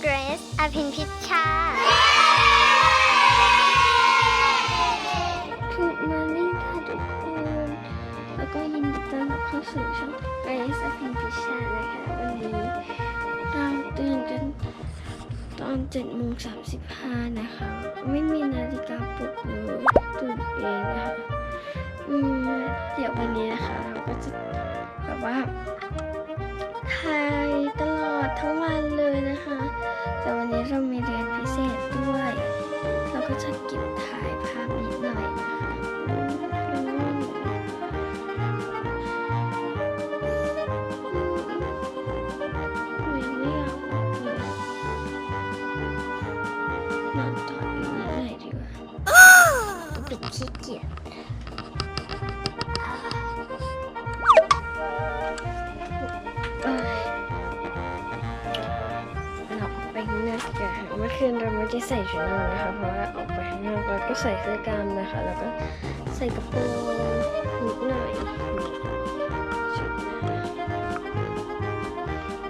เกรซอภินพิชชา Good morning ค่ะทุกคน แล้วก็ยินดีต้อนรับเข้าสู่ช่องเกรซอภินพิชชานะคะ วันนี้เราตื่นกันตอน7โมง35นะคะ ไม่มีนาฬิกาปลุกเลยตื่นเองนะคะ อืม เดี๋ยววันนี้นะคะ เราก็จะแบบว่า ขี้เกียจเอ้ยเราออกไปข้างนอกกันค่ะเมื่อคืนเราไม่ได้ใส่ชุดนอนนะคะ เพราะว่าออกไปข้างนอกแล้วก็ใส่เสื้อกล้ามนะคะ แล้วก็ใส่กระโปรงนิดหน่อย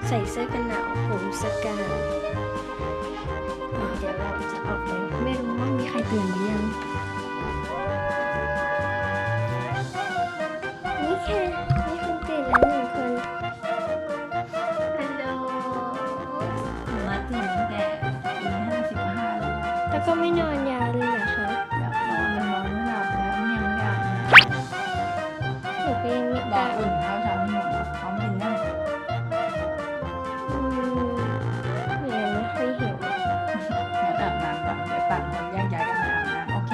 ใส่เสื้อกันหนาวผมสกามเดี๋ยวเราจะออกไปไม่รู้ว่ามีใครตื่นหรือยัง มีคนตื่นแล้วหนึ่งคนฮัลโหลมาตื่นตั้งแต่ตีห้าสิบห้าเลยแล้วก็ไม่นอนยาวเลยเหรอคะแบบนอนมันนอนไม่หลับแล้วยังไม่อาบน้หนูก็ยังไม่ำรออาบอุ่นข้าวเช้าให้หนูพร้อมกินยังอืมยังไม่ค่อยหิวงั้นอาบน้ำก่อนเดี๋ยวต่างคนแยกย้ายกันไปอาบน้ำโอเค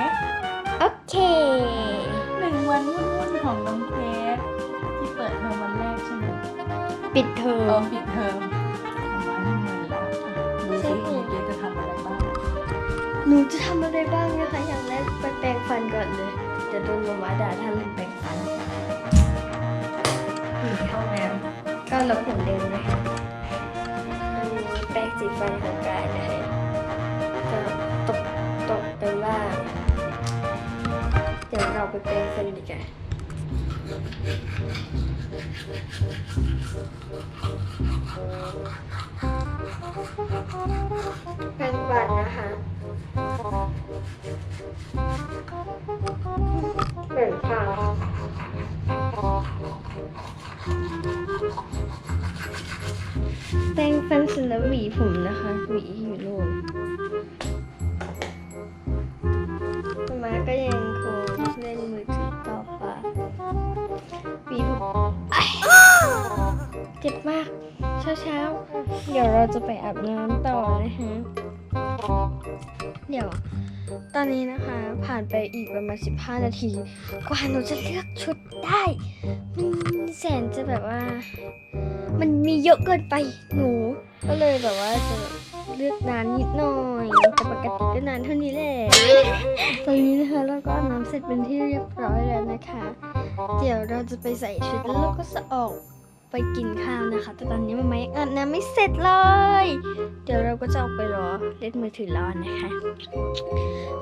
โอเคหนึ่ง วันวุ่นๆของน้องเกดที่เปิดเทอมวันแรกใช่ไหมปิดเทอเออมปิดเทอมทำมาให้เงินละดูสิน้องเกดจะทำอะไรบ้างหนูจะทำอะไรบ้างนะคะ อย่างแรกไปแปรงฟันก่อนเลยจะโดนมาม่าด่าถ้าลืมแปรงฟันตื่นเข้าแล้วก็ลบผมเดิมนะคะอันนี้แปรงสีฟันของกายนะ เดี๋ยวเราไปแปรงฟันดีกว่าแปรงฟันนะคะ ดี๋ยวเราจะไปอาบน้ำต่อนะคะเดี๋ยวตอนนี้นะคะผ่านไปอีกประมาณ 15 นาที กว่าหนูจะเลือกชุดได้มันแสนจะแบบว่า มันมีเยอะเกินไปหนู ก็เลยแบบว่าจะเลือกนานนิดหน่อยแต่ปกติก็นานเท่านี้แหละตอนนี้นะคะเราก็อาบน้ำเสร็จเป็นที่เรียบร้อยแล้วนะคะ เดี๋ยวเราจะไปใส่ชุดแล้วเราก็จะออก ไปกินข้าวนะคะ แต่ตอนนี้มันไม่อาบน้ำไม่เสร็จเลย เดี๋ยวเราก็จะออกไปรอเล่นมือถือรอนะคะ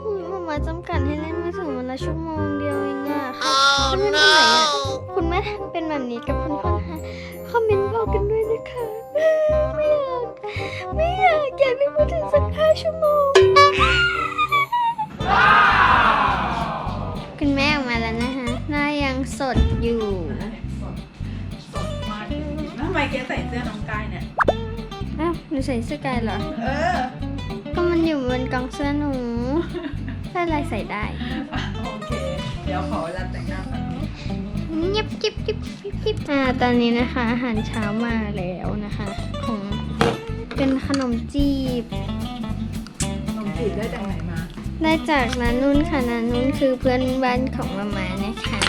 อืมมามาจำกัดให้เล่นมือถือวันละชั่วโมงเดียวเองอะค่ะคุณแม่ทำไหนอะคุณแม่เป็นแบบนี้กับคุณพ่อคะคอมเมนต์บอกกันด้วยนะคะ ไม่อยาก ไม่อยากอยากเล่นมือถือสักห้าชั่วโมง ใส่เสื้อกายเหรอ เออ ก็มันอยู่บนกองเสื้อหนูถ้าอะไรใส่ได้โอเค เดี๋ยวขอเวลาแต่งหน้าแป๊บนึงเงียบกิ๊บกิ๊บกิ๊บกิ๊บอ่า ตอนนี้นะคะ อาหารเช้ามาแล้วนะคะ ของเป็นขนมจีบนมจีบได้จากไหนมา ได้จากนานุ่นค่ะนานุ่นคือเพื่อนบ้านของมาม่านะคะ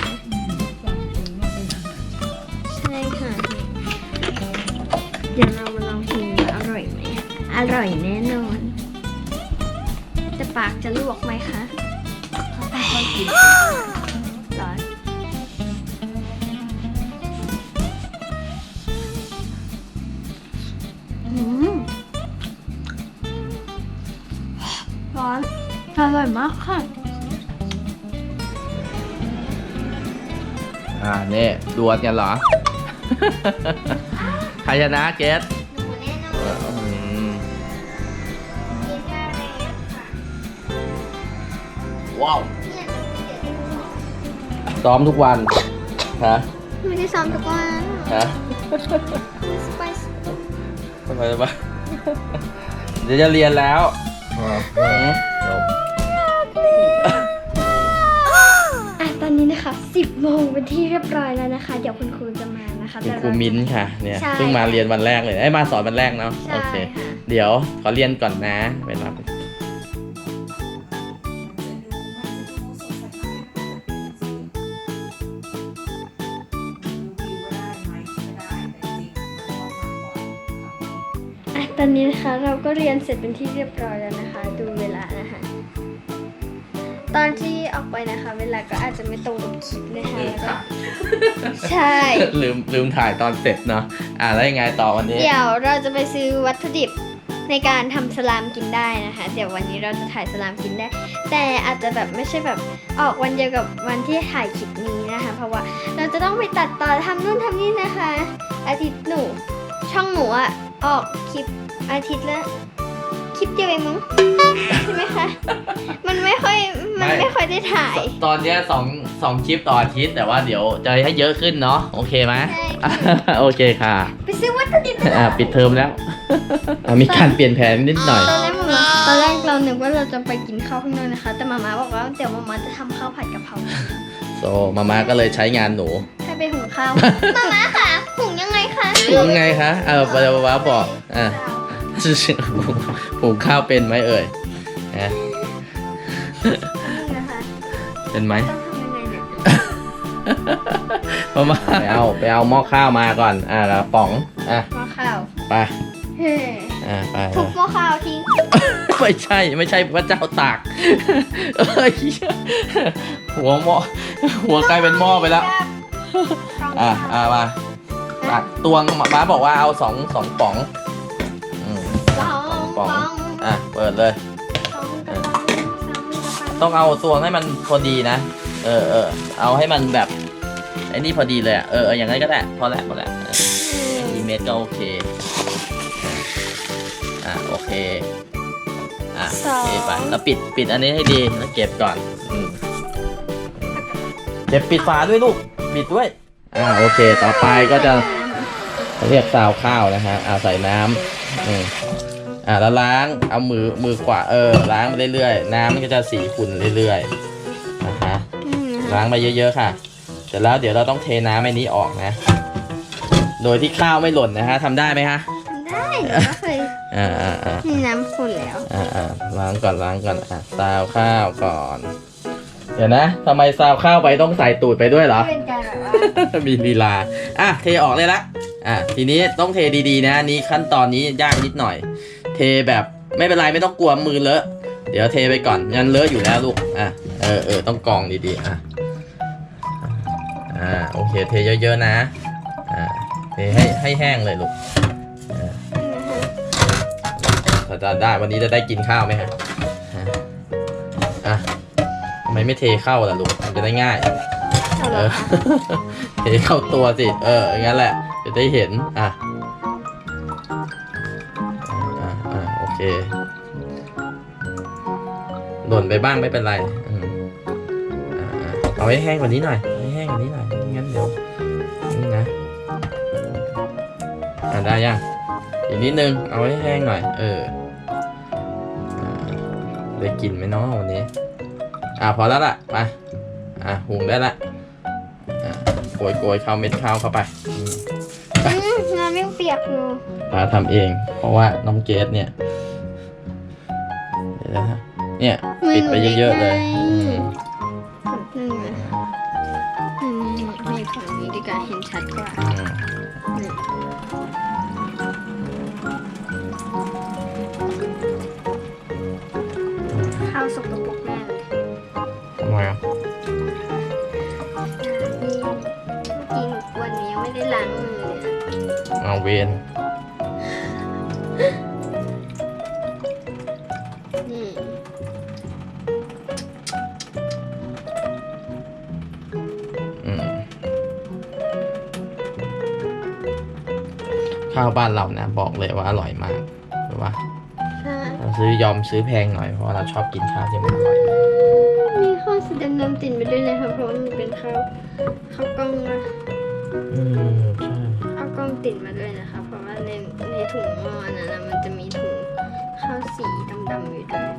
ร่อยแน่นอนแต่ปากจะลวกไหมคะไปร้อนอืมร้อนอร่อยมากค่ะ อ่าเนี่ยดวลกันเหรอ ใครชนะเกส ว้าวเนี่ยเดี๋ยวดูซ้อมทุกวันฮะไม่ได้ซ้อมทุกวันฮะสไปซ์ทำไมวะเดี๋ยวจะเรียนแล้วอืมจบอะตอนนี้นะคะ10โมงเป็นที่เรียบร้อยแล้วนะคะ เดี๋ยวคุณครูจะมานะคะคุณแต่ครูเรามิ้นท์ค่ะเนี่ยใช่เพิ่งมาเรียนวันแรกเลยไอ้ยมาสอนวันแรกเนาะใช่โอเค ค่ะ เดี๋ยวขอเรียนก่อนนะ เวลา ตอนนี้นะคะเราก็เรียนเสร็จเป็นที่เรียบร้อยแล้วนะคะ ดูเวลานะคะ ตอนที่ออกไปนะคะ เวลาก็อาจจะไม่ตรงกับคลิปนะคะลืมแล้วก็ค่ะใช่ ลืมลืมถ่ายตอนเสร็จเนาะอะแล้วยังไงต่อวันนี้ เดี๋ยวเราจะไปซื้อวัตถุดิบในการทำสลามกินได้นะคะ เดี๋ยววันนี้เราจะถ่ายสลามกินได้ แต่อาจจะแบบไม่ใช่แบบออกวันเดียวกับวันที่ถ่ายคลิปนี้นะคะ เพราะว่าเราจะต้องไปตัดต่อทำนู่นทำนี่นะคะ อาทิตย์หนูช่องหนูอะออกคลิป อาทิตย์ละคลิปเดียวเองมั้งใช่ไหมคะ มันไม่ค่อยมันไม่ ไม่ค่อยได้ถ่าย ตอนเนี้ยสองสองคลิปต่ออาทิตย์แต่ว่าเดี๋ยวจะให้เยอะขึ้นเนาะโอเคไหม ใช่ โอเคค่ะไปซื้อวัตถุดิบอะปิดเทอมแล้ว อะมีการเปลี่ยนแผนนิดหน่อย ตอนแรกมาตอนแรกเรานึกว่าเราจะไปกินข้าวข้างนอกนะคะ แต่มาม่าบอกว่าเดี๋ยวมาม่าจะทำข้าวผัดกะเพราโซมาม่าก็เลยใช้งานหนูให้ไปหุงข้าว มาม่าค่ะหุงยังไงคะหุงไงคะ เออปะวะบอกอะ หุงข้าวเป็นไหมเอ่ยฮะนี่นะคะเป็นไหม ต้องทำยังไงเนี่ยมาม่าไปเอาไปเอาหม้อข้าวมาก่อน อะแล้วป๋อง อะหม้อข้าวไป เฮ้อะไปทุบหม้อข้าวทิ้งไม่ใช่ไม่ใช่พระเจ้าตากเอ้ยหัวหม้อหัวกลายเป็นหม้อไปแล้ว อะอะมาตักตวงม้าบอกว่าเอาสองสองป๋องอืมสองป๋ป๋ อองงอะ เปิดเลยสองกระป๋องสองกระป๋องต้องเอาตวงให้มันพอดีนะ เออเออเอาให้มันแบบไอ้นี่พอดีเลยอะเออเอออย่างนั้นก็ได้ พอแล้วพอแล้วเอออีเมตรก็โอเค อะ โอเค อะโอเคไป แล้วปิดปิดอันนี้ให้ดี แล้วเก็บก่อนอืมเก็บปิดฝาด้วยลูก ปิดด้วย อ่าโอเค ต่อไปก็จะเรียกซาวข้าวนะฮะอ่าใส่น้ำอืม อ่าแล้วล้างเอามือมือขวาเออล้างไปเรื่อยๆ น้ำมันก็จะสีขุ่นเรื่อยๆนะคะอืมล้างไปเยอะ ๆ ค่ะ เสร็จแล้วเดี๋ยวเราต้องเทน้ำไอ้นี้ออกนะ โดยที่ข้าวไม่หล่นนะฮะทำได้ไหมฮะได้หนูก็เคยอ่าอ่าอ่ามีน้ำขุ่นแล้วอ่าอ่าล้างก่อนล้างก่อนอะซาวข้าวก่อน เดี๋ยวนะทำไมซาวข้าวไปต้องใส่ตูดไปด้วยเหรอเป็นการแบบว่ามีลีลา อะเทออกเลยละ อะทีนี้ต้องเทดีๆนะอันนี้ขั้นตอนนี้ยากนิดหน่อย เทแบบไม่เป็นไรไม่ต้องกลัวมือเลอะเดี๋ยวเทไปก่อนยันเลอะอยู่แล้วลูกอะเออเออต้องกรองดีๆอะอ่าโอเคเทเยอะๆนะอ่าเทให้ให้แห้งเลยลูกอ่าถ้าจะได้วันนี้จะได้กินข้าวไหมฮะฮะอะทำไมไม่เทเข้าล่ะลูกมันจะได้ง่ายเอาเอละอเทเข้าตัวสิเอออย่างนั้นแหละจะได้เห็นอะอะ หล่นไปบ้างไม่เป็นไรอืมอะอะเอาให้แห้งกว่านี้หน่อยเอาให้แห้งกว่านี้หน่อยไม่งั้นเดี๋ยวนี่นะอะได้ยังอีกนิดนึงเอาให้แห้งหน่อย เอออะได้กลินไหมเนาะวันนี้ อะพอแล้วล่ะมาอะหุงได้ละอะโกยโกยข้าวเม็ดข้าวเข้าไปอืมอืมน้ำยังเปียกอยู่ป้าทำเอง เพราะว่าน้องเกดเนี่ยเดี๋ยวนะฮะ เนี่ยปิดไปเยอะๆเลยอืมหนึ่งนะอืมมีฝั่งนี้ดีกว่าเห็นชัดกว่าอืมข้าวสกปรกแน่เลยทำไมอะนี่เมื่อกี้หนูวันนี้ยังไม่ได้ล้างมือเลยอะเอาเวนนี่ ข้าวบ้านเรานะบอกเลยว่าอร่อยมากหรือว่าใช่เราซื้อยอมซื้อแพงหน่อยเพราะว่าเราชอบกินข้าวที่มันอร่อยมีข้าวสีดำๆติดมาด้วยนะคะเพราะว่ามันเป็นข้าวข้าวกล้องนะอืมใช่ข้าวกล้องติดมาด้วยนะคะ เพราะว่าในในถุงหม้อนั้นนะมันจะมีถุงข้าวสีดำๆอยู่ด้วย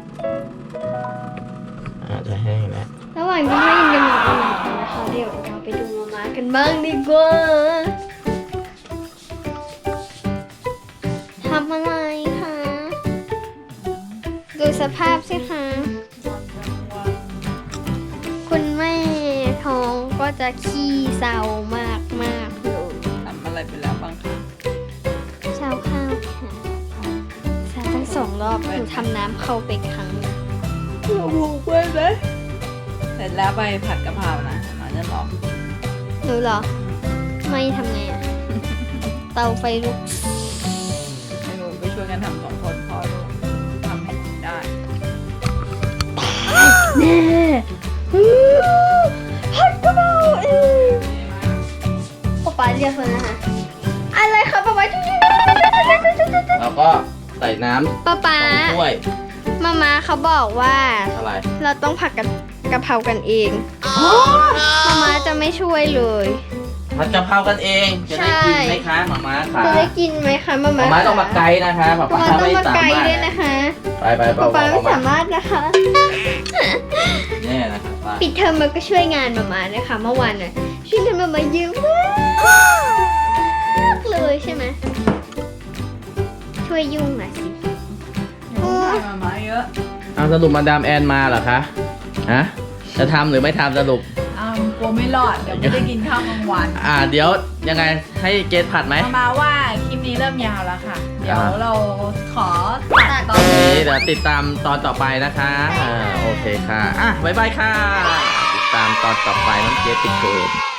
อาจจะแห้งแล้วระหว่างที่ให้ยินกันมากันนะคะเดี๋ยวเราไปดูมามากันบ้างดีกว่า สภาพสิคะ คุณแม่ท้องก็จะขี้เศร้ามากมากๆเลยทำอะไรไปแล้วบ้างคะเศร้าข้าวค่ะเศร้าทั้งสองรอบหนูทำน้ำเข้าไปครั้งหนึ่งเราบุกไปไหมเสร็จแล้วไปผัดกะเพรานะมาจะบอกหนูเหรอ ไม่ทำไงอะเตาไฟลุก ให้หนูไปช่วยกันทำสองคน แน่อื้อผัดกะเพราเองป๊าป๊าเรียกคนนะคะ อะไรคะป๊าป๊าแล้วก็ใส่น้ำป๊าป๊าสองถ้วยมาม่าเขาบอกว่าอะไรเราต้องผัดกะกะเพรากันเองมาม่าจะไม่ช่วยเลย ผัดกะเพรากันเองจะได้กินไหมคะหมาม้าขาจะได้กินไหมคะมาหม่ามาม้าต้องมาไกลนะคะป๊ามาป๊าม่าต้องไม่มาสาไกลมารถด้วยนะคะไปไปไปป๊าป๊าไม่มาสามารถนะคะเนี่ยนะครับไปปิดเทอมมันก็ช่วยงานมาม่านะคะเมื่อวานน่ะช่วยงานมาม่าเยอะมากเลยใช่ไหมช่วยยุ่งหน่อยสิหนูทำมามาเยอะเอาสรุปมาดามแอนมาเหรอคะฮะจะทำหรือไม่ทำสรุปอ้าวก ลัวไม่รอด เดี๋ยวไม่ได้กินข้าวกลางวัน อ่า เดี๋ยวยังไงให้เกสผัดไหม มามาว่าคลิปนี้เริ่มยาวแล้วค่ะ เดี๋ยวอ่าเราขอตัดตอนโอเคนี้เดี๋ยวติดตามตอนต่อไปนะคะอ่าโอเคค่ะ อะ บ๊ายบายค่ะ ติดตามตอนต่อไปน้องเกสติดเกม